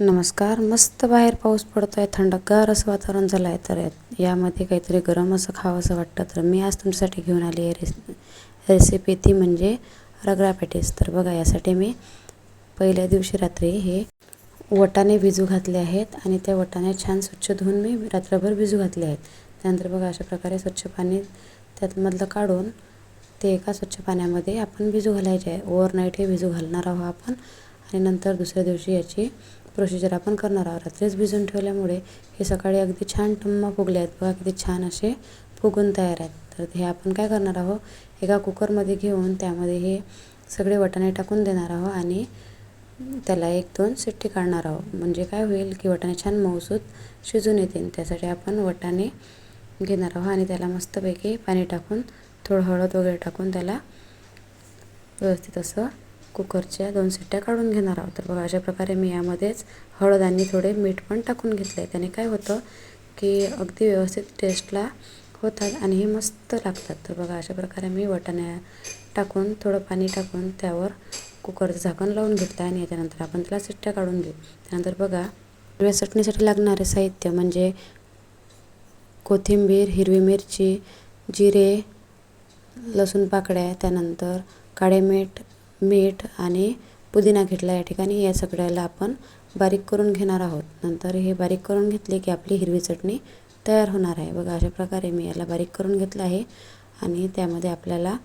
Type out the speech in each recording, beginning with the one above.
नमस्कार. मस्त बाहेर पाऊस पडतो आहे थंडगार असं वातावरण झालं आहे तर यामध्ये काहीतरी गरम असं खावं असं वाटतं. तर मी आज तुमच्यासाठी घेऊन आली आहे रेस रेसिपी ती म्हणजे रगडा पॅटीस. तर बघा यासाठी मी पहिल्या दिवशी रात्री हे वटाने भिजू घातले आहेत आणि त्या वटाने छान स्वच्छ धुवून मी रात्रभर भिजू घातले आहेत. त्यानंतर बघा अशा प्रकारे स्वच्छ पाणी त्यातमधलं काढून ते एका स्वच्छ पाण्यामध्ये आपण भिजू घालायचे. आहे ओव्हरनाईट हे भिजू घालणार आहोत आपण आणि नंतर दुसऱ्या दिवशी याची प्रोसिजर आपण करणार आहोत. रात्रीच भिजून ठेवल्यामुळे हे सकाळी अगदी छान टम्मा फुगले आहेत. बघा किती छान असे फुगून तयार आहेत. तर हे आपण काय करणार आहोत? एका कुकरमध्ये घेऊन त्यामध्ये हे सगळे वटाणे टाकून देणार आहोत आणि त्याला एक दोन सिट्टी काढणार आहोत. म्हणजे काय होईल की वटाणे छान मऊसूत शिजून येतील. त्यासाठी आपण वटाणे घेणार आहोत आणि त्याला मस्तपैकी पाणी टाकून थोडं हळद वगैरे टाकून त्याला व्यवस्थित असं कुकरच्या दोन सिट्ट्या काढून घेणार आहोत. तर बघा अशा प्रकारे मी यामध्येच हळद आणि थोडे मीठ पण टाकून घेतलं आहे त्याने काय होतं की अगदी व्यवस्थित टेस्टला होतात आणि हे मस्त लागतात. तर बघा अशा प्रकारे मी वटाण्या टाकून थोडं पाणी टाकून त्यावर कुकरचं झाकण लावून घेतलं आणि याच्यानंतर आपण त्याला सिट्ट्या काढून घेऊ. त्यानंतर बघा हिरव्या चटणीसाठी लागणारे साहित्य म्हणजे कोथिंबीर हिरवी मिरची जिरे लसूण पाकड्या त्यानंतर काळे मीठ मीठ आणि पुदिना घेतला या ठिकाणी. या सगळ्याला आपण बारीक करून घेणार आहोत. नंतर हे बारीक करून घेतले की आपली हिरवी चटणी तयार होणार आहे. बघा अशा प्रकारे मी याला बारीक करून घेतलं आहे आणि त्यामध्ये आपल्याला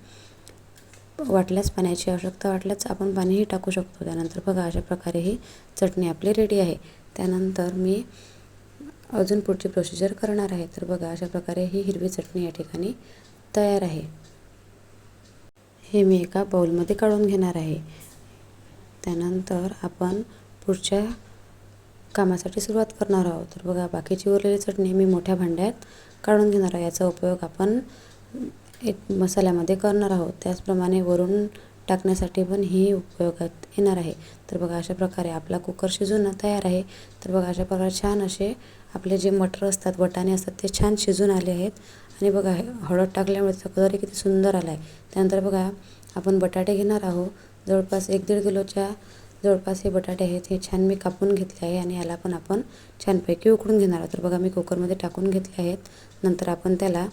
वाटल्यास पाण्याची आवश्यकता वाटल्यास आपण पाणीही टाकू शकतो. त्यानंतर बघा अशा प्रकारे ही चटणी आपली रेडी आहे. त्यानंतर मी अजून पुढची प्रोसिजर करणार आहे. तर बघा अशा प्रकारे ही हिरवी चटणी या ठिकाणी तयार आहे. हे मी एका बाउलमध्ये काढून घेणार आहे. त्यानंतर आपण पुढच्या कामासाठी सुरुवात करणार आहोत. तर बघा बाकीची उरलेली चटणी मी मोठ्या भांड्यात काढून घेणार आहे. याचा उपयोग आपण एक मसाल्यामध्ये करणार आहोत. त्याचप्रमाणे वरून टाकण्यासाठी पण ही उपयोगात येणार आहे. तर बघा अशा प्रकारे आपला कुकर शिजून तयार आहे. तर बघा अशा प्रकारे छान असे आपले जे मटर असतात वटाणे असतात ते छान शिजून आले आहेत. आणि बघा हळद टाकल्यामुळे त्याचा कलरही किती सुंदर आला आहे त्यानंतर बघा आपण बटाटे घेणार आहोत. जवळपास एक दीड किलोच्या जवळपास हे बटाटे आहेत हे छान मी कापून घेतले आहे आणि याला पण आपण छानपैकी उकडून घेणार आहोत. तर बघा मी कुकरमध्ये टाकून घेतले आहेत. नंतर आपण त्याला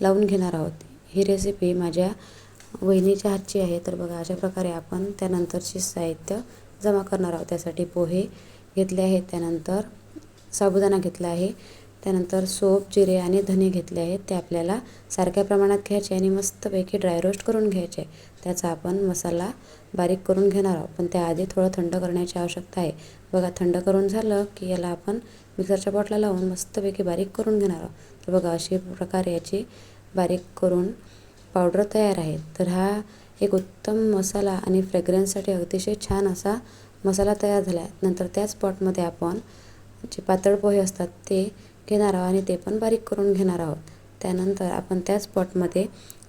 लावून घेणार आहोत. ही रेसिपी माझ्या वहिनीच्या हातची आहे. तर बघा अशा प्रकारे आपण त्यानंतरचे साहित्य जमा करणार आहोत. त्यासाठी पोहे घेतले आहेत. त्यानंतर साबुदाणा घेतला आहे. त्यानंतर सोप जिरे आणि धने घेतले आहेत. ते आपल्याला सारख्या प्रमाणात घ्यायचे आणि मस्तपैकी ड्राय रोस्ट करून घ्यायचे. त्याचा आपण मसाला बारीक करून घेणार आहोत. पण त्याआधी थोडं थंड करण्याची आवश्यकता आहे. बघा थंड करून झालं की याला आपण मिक्सरच्या बॉटला लावून मस्तपैकी बारीक करून घेणार आहोत. तर बघा अशी प्रकारे याची बारीक करून पावडर तयार आहे. तर हा एक उत्तम मसाला आणि फ्रेग्रन्ससाठी अतिशय छान असा मसाला तयार झाला आहे. नंतर त्याच पॉटमध्ये आपण जे पातळ पोहे असतात ते घेणार आहोत आणि ते पण बारीक करून घेणार आहोत. त्यानंतर आपण त्याच पॉटमध्ये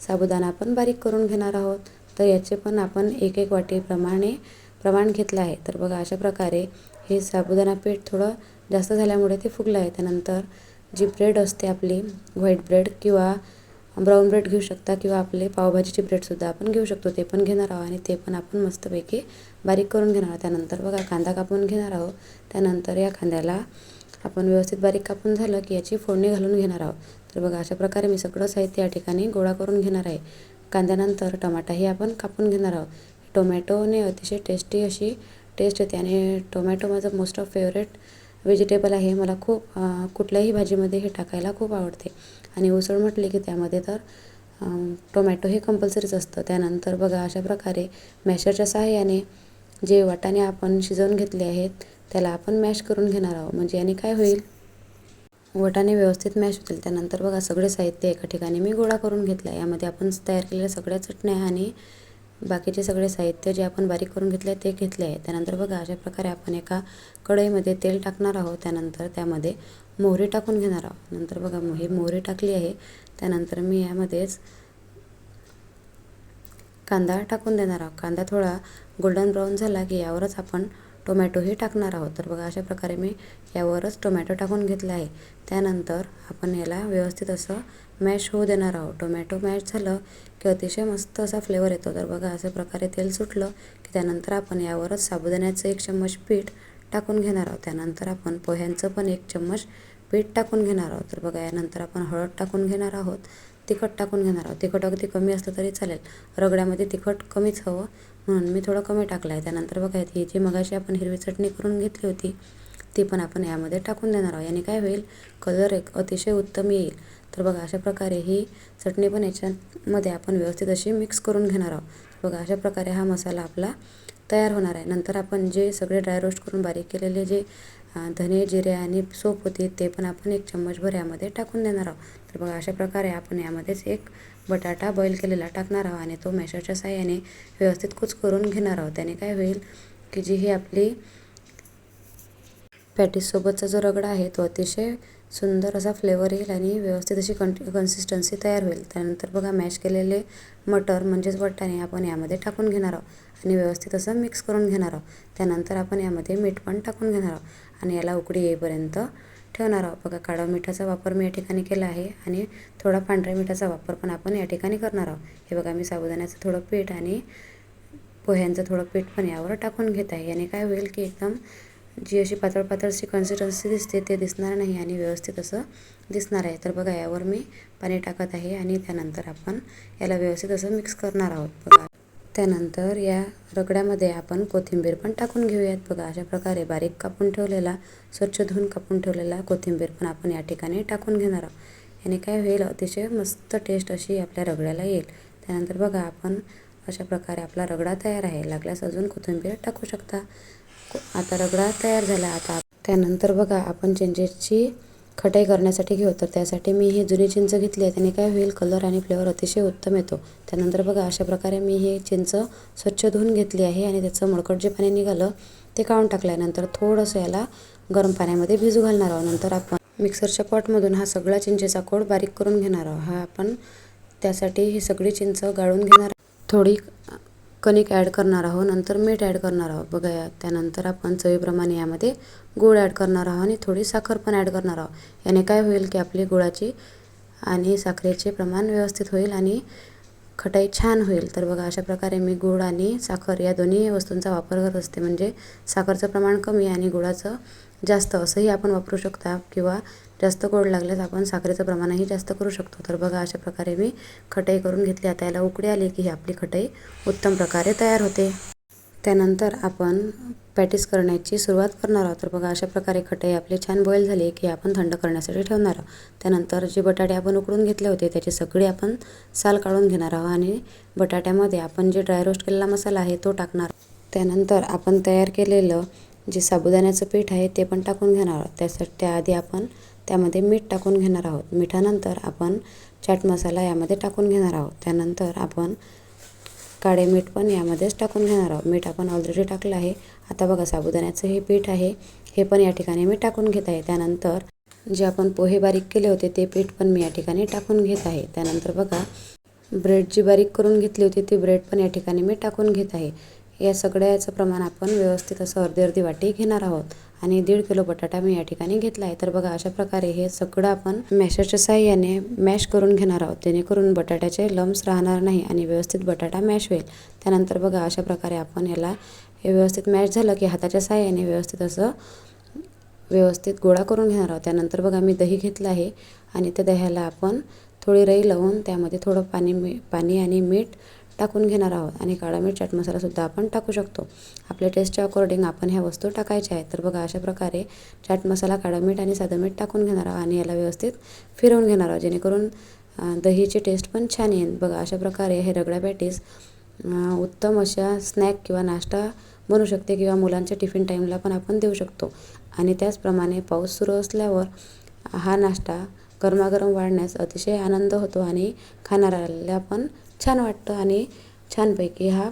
साबुदाणा पण बारीक करून घेणार आहोत. तर याचे पण आपण एक एक वाटीप्रमाणे प्रमाण घेतलं आहे. तर बघा अशा प्रकारे हे साबुदाणा पीठ थोडं जास्त झाल्यामुळे ते फुगलं आहे. त्यानंतर जी ब्रेड असते आपली व्हाईट ब्रेड किंवा ब्राऊन ब्रेड घेऊ शकता किंवा आपले पावभाजीची ब्रेडसुद्धा आपण घेऊ शकतो. ते पण घेणार आहोत आणि ते पण आपण मस्तपैकी बारीक करून घेणार आहोत. त्यानंतर बघा कांदा कापून घेणार आहोत. त्यानंतर या कांद्याला आपण व्यवस्थित बारीक कापून झालं की याची फोडणी घालून घेणार आहोत. तर बघा अशा प्रकारे मी सगळं साहित्य या ठिकाणी गोळा करून घेणार आहे. कांद्यानंतर टमाटाही आपण कापून घेणार आहोत. टोमॅटोने अतिशय टेस्टी अशी टेस्ट येते आणि टोमॅटो माझं मोस्ट ऑफ फेवरेट व्हेजिटेबल आहे. मला खूप कुठल्याही भाजीमध्ये हे टाकायला खूप आवडते. आणि उसळ म्हटली की त्यामध्ये तर टोमॅटो हे कंपल्सरीच असतं. त्यानंतर बघा अशा प्रकारे मॅशरच्या सहाय्याने जे वाटाणे आपण शिजवून घेतले आहेत त्याला आपण मॅश करून घेणार आहोत. म्हणजे याने काय होईल? वटाने व्यवस्थित मॅश होतील. त्यानंतर बघा सगळे साहित्य एका ठिकाणी मी गोळा करून घेतला आहे यामध्ये आपण तयार केलेल्या सगळ्या चटण्या आणि बाकीचे सगळे साहित्य जे आपण बारीक करून घेतले ते घेतले आहे. त्यानंतर बघा अशा प्रकारे आपण एका कढईमध्ये तेल टाकणार आहोत. त्यानंतर त्यामध्ये मोहरी टाकून घेणार आहोत. नंतर बघा ही मोहरी टाकली आहे. त्यानंतर मी यामध्येच कांदा टाकून देणार आहोत. कांदा थोडा गोल्डन ब्राऊन झाला की यावरच आपण टोमॅटोही टाकणार आहोत. तर बघा अशा प्रकारे मी यावरच टोमॅटो टाकून घेतला आहे. त्यानंतर आपण याला व्यवस्थित असं मॅश होऊ देणार आहोत. टोमॅटो मॅश झालं की अतिशय मस्त असा फ्लेवर येतो. तर बघा अशा प्रकारे तेल सुटलं की त्यानंतर आपण यावरच साबुदाण्याचं एक चम्मच पीठ टाकून घेणार आहोत. त्यानंतर आपण पोह्यांचं पण एक चम्मच पीठ टाकून घेणार आहोत. तर बघा यानंतर आपण हळद टाकून घेणार आहोत. तिखट टाकून घेणार आहोत. तिखट अगदी कमी असलं तरी चालेल. रगड्यामध्ये तिखट कमीच हवं. म्हणून मी थोडं कमी टाकलं आहे त्यानंतर बघा ही जी मगाशी आपण हिरवी चटणी करून घेतली होती ती पण आपण यामध्ये टाकून देणार आहोत. याने काय होईल? कलर एक अतिशय उत्तम येईल. तर बघा अशा प्रकारे ही चटणी पण याच्यामध्ये आपण व्यवस्थित अशी मिक्स करून घेणार आहोत. बघा अशा प्रकारे हा मसाला आपला तयार होणार आहे. नंतर आपण जे सगळे ड्राय रोस्ट करून बारीक केलेले जे धने जिरे आणि सोप होती ते पण आपण एक चम्मचभर यामध्ये टाकून देणार आहोत. तर बघा अशा प्रकारे आपण यामध्येच एक बटाटा बॉईल केलेला टाकणार आहोत आणि तो मॅशरच्या साह्याने व्यवस्थित कुच करून घेणार आहोत. त्याने काय होईल की जी ही आपली पॅटीससोबतचा जो रगडा आहे तो अतिशय सुंदर असा फ्लेवर येईल आणि व्यवस्थित अशी कं कन्सिस्टन्सी तयार होईल. त्यानंतर बघा मॅश केलेले मटर म्हणजेच वाटाणे आपण यामध्ये टाकून घेणार आहोत आणि व्यवस्थित असं मिक्स करून घेणार आहोत. त्यानंतर आपण यामध्ये मीठ पण टाकून घेणार आहोत आणि याला उकडी येईपर्यंत ठेवणार आहोत. बघा काळा मिठाचा वापर मी या ठिकाणी केला आहे आणि थोडा पांढऱ्या मिठाचा वापर पण आपण या ठिकाणी करणार आहोत. हे बघा मी साबुदाण्याचं थोडं पीठ आणि पोह्यांचं थोडं पीठ पण यावर टाकून घेत आहे. याने काय होईल की एकदम जी अशी पातळ पातळची कन्सिस्टन्सी दिसते ते दिसणार नाही आणि व्यवस्थित असं दिसणार आहे. तर बघा यावर मी पाणी टाकत आहे आणि त्यानंतर आपण याला व्यवस्थित असं मिक्स करणार आहोत. बघा. त्यानंतर या रगड्यामध्ये आपण कोथिंबीर पण टाकून घेऊयात. बघा अशा प्रकारे बारीक कापून ठेवलेला स्वच्छ धुवून कापून ठेवलेला कोथिंबीर पण आपण या ठिकाणी टाकून घेणार आहोत. याने काय होईल अतिशय मस्त टेस्ट अशी आपल्या रगड्याला येईल. त्यानंतर बघा आपण अशा प्रकारे आपला रगडा तयार आहे. लागल्यास अजून कोथिंबीर टाकू शकता. आता रगडा तयार झाला. आता त्यानंतर बघा आपण चेंजेसची खटाई करण्यासाठी घेऊ. तर त्यासाठी मी हे जुनी चिंच घेतली आहे. त्याने काय होईल? कलर आणि फ्लेवर अतिशय उत्तम येतो. त्यानंतर बघा अशा प्रकारे मी हे चिंच स्वच्छ धुवून घेतली आहे आणि त्याचं मळकट जे पाणी निघालं. ते काढून टाकलं आहे नंतर थोडंसं याला गरम पाण्यामध्ये भिजू घालणार आहोत. नंतर आपण मिक्सरच्या पॉटमधून हा सगळा चिंचेचा कोड बारीक करून घेणार आहोत. हा आपण त्यासाठी ही सगळी चिंच गाळून घेणार थोडी कणिक ॲड करणार आहोत नंतर मीठ ॲड करणार आहोत. बघा त्यानंतर आपण चवीप्रमाणे यामध्ये गूळ ॲड करणार आहोत आणि थोडी साखर पण ॲड करणार आहोत. याने काय होईल की आपली गुळाची आणि साखरेचे प्रमाण व्यवस्थित होईल आणि खटाई छान होईल. तर बघा अशा प्रकारे मी गूळ आणि साखर या दोन्ही वस्तूंचा वापर करत असते. म्हणजे साखरचं प्रमाण कमी आणि गुळाचं जास्त असंही आपण वापरू शकता किंवा जास्त गोड लागल्यास आपण साखरेचं प्रमाणही जास्त करू शकतो. तर बघा अशा प्रकारे मी खटाई करून घेतली. आता याला उकडी आली की ही आपली खटाई उत्तम प्रकारे तयार होते. त्यानंतर आपण पॅटीस करण्याची सुरुवात करणार आहोत. तर बघा अशा प्रकारे खटाई आपली छान बॉईल झाली की आपण थंड करण्यासाठी ठेवणार आहोत. त्यानंतर जे बटाटे आपण उकडून घेतले होते त्याची सगळी आपण साल काढून घेणार आहोत आणि बटाट्यामध्ये आपण जे ड्राय रोस्ट केलेला मसाला आहे तो टाकणार त्यानंतर आपण तयार केलेलं जे साबुदाण्याचं पीठ आहे ते पण टाकून घेणार आहोत. त्यासाठी त्याआधी आपण त्यामध्ये मीठ टाकून घेणार आहोत. मिठानंतर आपण चाट मसाला यामध्ये टाकून घेणार आहोत. त्यानंतर आपण काळे मीठ पण यामध्येच टाकून घेणार आहोत. मीठ आपण ऑलरेडी टाकलं आहे. आता बघा साबुदाण्याचं हे पीठ आहे. हे पण या ठिकाणी मी टाकून घेत आहे. त्यानंतर जे आपण पोहे बारीक केले होते ते पीठ पण मी या ठिकाणी टाकून घेत आहे. त्यानंतर बघा ब्रेड जी बारीक करून घेतली होती ती ब्रेड पण या ठिकाणी मी टाकून घेत आहे. या सगळ्याचं प्रमाण आपण व्यवस्थित असं अर्धी अर्धी वाटी घेणार आहोत. आणि दीड किलो बटाटा मी या ठिकाणी घेतला आहे. तर बघा अशा प्रकारे हे सगळं आपण मॅशरच्या साह्याने मॅश करून घेणार आहोत. जेणेकरून बटाट्याचे लम्स राहणार नाही आणि व्यवस्थित बटाटा मॅश होईल. त्यानंतर बघा अशा प्रकारे आपण याला हे व्यवस्थित मॅश झालं की हाताच्या साह्याने व्यवस्थित असं व्यवस्थित गोळा करून घेणार आहोत. त्यानंतर बघा मी दही घेतलं आहे आणि त्या दह्याला आपण थोडी रई लावून त्यामध्ये थोडं पाणी मी पाणी आणि मीठ टाकून घेणार आहोत आणि काळा मीठ चाट मसालासुद्धा आपण टाकू शकतो. आपल्या टेस्टच्या अकॉर्डिंग आपण ह्या वस्तू टाकायच्या आहेत. तर बघा अशा प्रकारे चाट मसाला काळा मीठ आणि साधं मीठ टाकून घेणार आहोत आणि याला व्यवस्थित फिरवून घेणार आहोत. जेणेकरून दहीची टेस्ट पण छान येईल. बघा अशा प्रकारे हे रगडा पॅटीस उत्तम अशा स्नॅक किंवा नाश्ता बनू शकते किंवा मुलांच्या टिफिन टाईमला पण आपण देऊ शकतो. आणि त्याचप्रमाणे पाऊस सुरू असल्यावर हा नाश्ता गरमागरम वाढण्यास अतिशय आनंद होतो आणि खाणाऱ्याला पण छान वाटतं आणि छानपैकी हा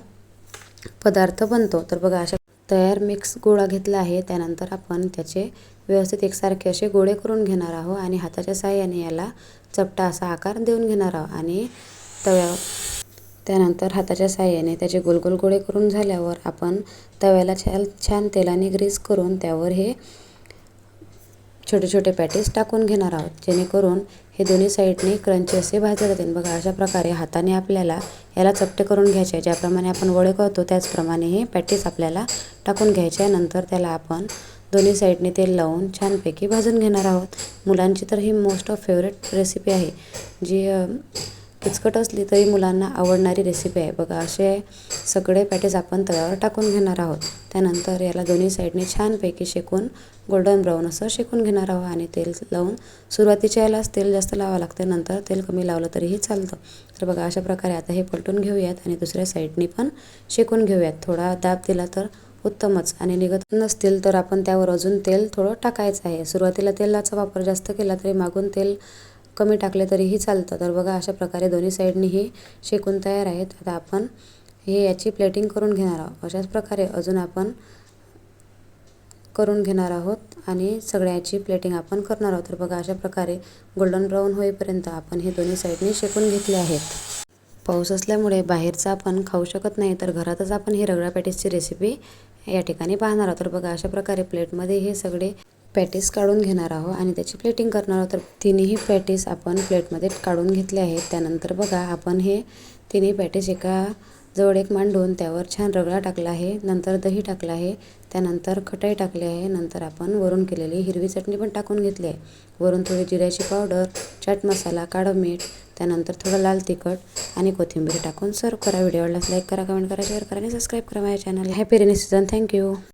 पदार्थ बनतो. तर बघा अशा तयार मिक्स गोळा घेतला आहे. त्यानंतर आपण त्याचे व्यवस्थित एकसारखे असे गोळे करून घेणार आहोत आणि हाताच्या साह्याने याला चपटा असा आकार देऊन घेणार आहोत. आणि तव्या त्यानंतर हाताच्या साह्याने त्याचे गोलगोल गोळे करून झाल्यावर आपण तव्याला छान छान तेलाने ग्रीस करून त्यावर हे छोटे छोटे पॅटीस टाकून घेणार आहोत. जेणेकरून हे दोन्ही साईडने क्रंची असे भाजले जातील बघा अशा प्रकारे हाताने आपल्याला याला चपटे करून घ्यायचे. ज्याप्रमाणे आपण वडे करतो त्याचप्रमाणे हे पॅटीस आपल्याला टाकून घ्यायचे. नंतर त्याला आपण दोन्ही साईडने तेल लावून छानपैकी भाजून घेणार आहोत. मुलांची तर ही मोस्ट ऑफ फेवरेट रेसिपी आहे जी किचकट असली तरी मुलांना आवडणारी रेसिपी आहे. बघा असे सगळे पॅटेज आपण तव्यावर टाकून घेणार आहोत. त्यानंतर याला दोन्ही साईडने छानपैकी शेकून गोल्डन ब्राऊन असं शेकून घेणार आहोत आणि तेल लावून सुरुवातीच्या यालाच तेल जास्त लावावं लागतं. नंतर तेल कमी लावलं तरीही चालतं. तर बघा अशा प्रकारे आता हे पलटून घेऊयात आणि दुसऱ्या साईडने पण शेकून घेऊयात. थोडा दाब दिला तर उत्तमच आणि निघत नसतील तर आपण त्यावर अजून तेल थोडं टाकायचं आहे. सुरुवातीला तेलाचा वापर जास्त केला तरी मागून तेल कमी टाकले तरीही चालतं. तर बघा अशा प्रकारे दोन्ही साईडनीही शेकून तयार आहेत. आता आपण हे याची प्लेटिंग करून घेणार आहोत. अशाच प्रकारे अजून आपण करून घेणार आहोत आणि सगळ्याची प्लेटिंग आपण करणार आहोत. तर बघा अशा प्रकारे गोल्डन ब्राऊन होईपर्यंत आपण हे दोन्ही साईडनी शेकून घेतले आहेत. पाऊस असल्यामुळे बाहेरचं आपण खाऊ शकत नाही तर घरातच आपण ही रगडा पॅटीसची रेसिपी या ठिकाणी पाहणार आहोत. तर बघा अशा प्रकारे प्लेटमध्ये हे सगळे पॅटीस काढून घेणार आहोत आणि त्याची प्लेटिंग करणार आहोत. तर तिन्ही पॅटीस आपण प्लेटमध्ये काढून घेतले आहेत. त्यानंतर बघा आपण हे तिन्ही पॅटीस एका जवळ एक मांडून त्यावर छान रगडा टाकला आहे. नंतर दही टाकलं आहे. त्यानंतर खटाई टाकली आहे. नंतर आपण वरून केलेली हिरवी चटणी पण टाकून घेतली आहे. वरून थोडी जिऱ्याची पावडर चाट मसाला काळं मीठ त्यानंतर थोडं लाल तिखट आणि कोथिंबीर टाकून सर्व करा. व्हिडिओ आवडल्यास लाईक करा कमेंट करा शेअर करा आणि सबस्क्राईब करा माझ्या channel happy rainy season thank you